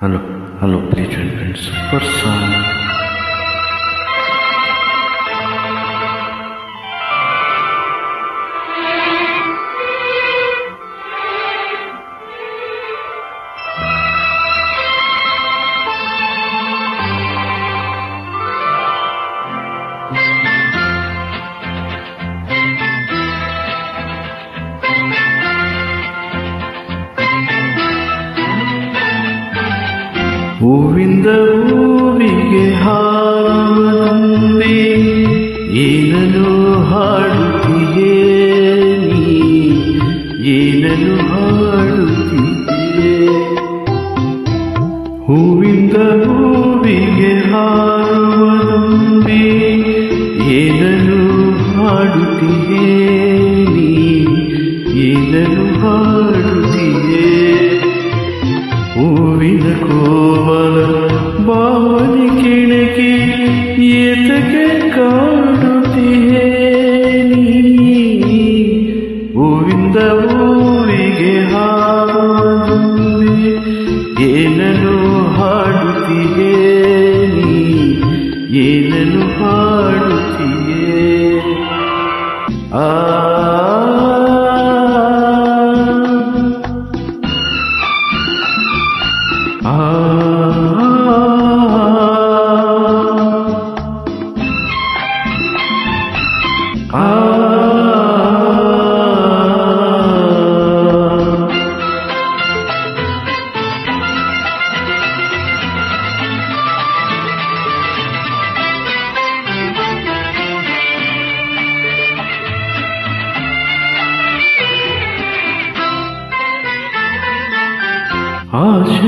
Hello, hello, please friends. For some. ಹೂವಿಂದ ಹೂವಿಗೆ ಹಾರುವಂದೆ ಏನನು ಹಾಡುತ್ತೀಯೇ ನೀ ಏನನು ಹಾಡುತ್ತೀಯೇ ಹೂವಿಂದ ಹೂವಿಗೆ ಹಾರುವಂದೆ ಏನನು ಹಾಡುತ್ತೀಯೇ ನೀ ಏನನು ಹಾಡುತ್ತೀಯೇ ಹೂವಿನ ಕೋಮಲ ಭಾವನೆ ಕೆಣಕಿ ಏತಕ್ಕೆ ಕಾಡುತ್ತೀಯೇ ನೀ ಹೂವಿಂದ ಹೂವಿಗೆ ಹಾಡುವುದೇ ಏನನು ಹಾಡುತ್ತೀಯೇ ನೀ ಏನನು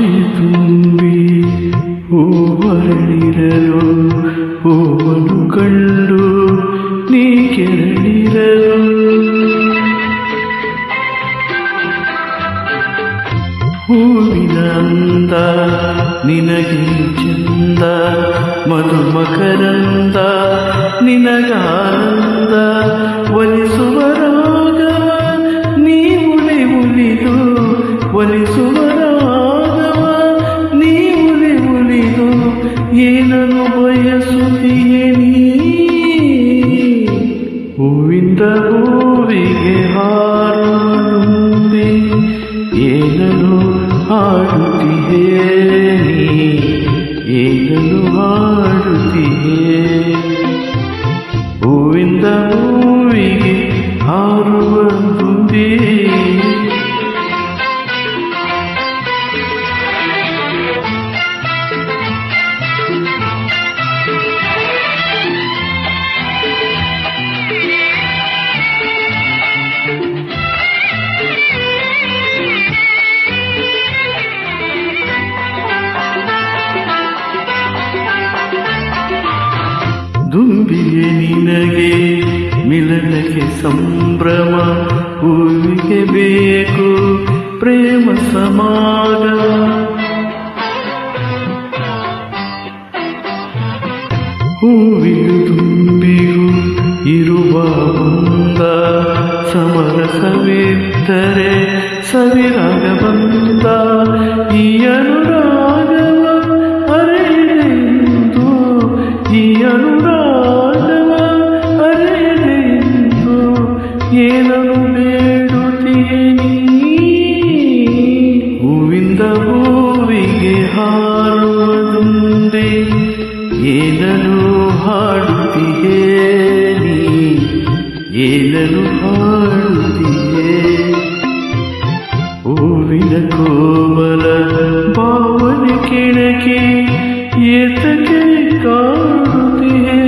ತುಂಬಿ ಹೂವರಳಿರಲು ಹೂವನ್ನು ಕಂಡು ನೀ ಕೆರಳಿರಲು ಹೂವಿನ ಅಂದ ನಿನಗೆ ಚಂದ ಮಧುಮಕರಂದ ನಿನಗಾನಂದ ಒಲಿಸುವ ಹಾಡುತ್ತೀಯೇ ನೀ ಏನನು ಹಾಡುತ್ತೀಯೇ ಹೂವಿಂದ ಹೂವಿಗೆ ಹಾರುವಂದೇ ದುಂಬಿಗೆ ನಿನಗೆ ಮಿಲನಕ್ಕೆ ಸಂಭ್ರಮ ಹೂವಿಗೆ ಬೇಕು, ಪ್ರೇಮ ಸಮಾಗಮ ಹೂವಿಗೆ ತುಂಬಿಗೂ ಇರುವ ಬಂದ ಸಮರಸವಿದ್ದರೆ ಸವಿರಾಗ ಬಂದ ಏನನು ಬೇಡುತ್ತೀಯೇ ನೀ? ಹೂವಿಂದ ಹೂವಿಗೆ ಹಾರುವುದೊಂದೇ ಏನನು ಹಾಡುತ್ತೀಯೇ ಏನನು ಹಾಡುತ್ತೀಯೇ? ಹೂವಿನ ಕೋಮಲ ಭಾವನೆ ಕೆಣಕಿ ಏತಕ್ಕೆ ಕಾಡುತ್ತೀಯೇ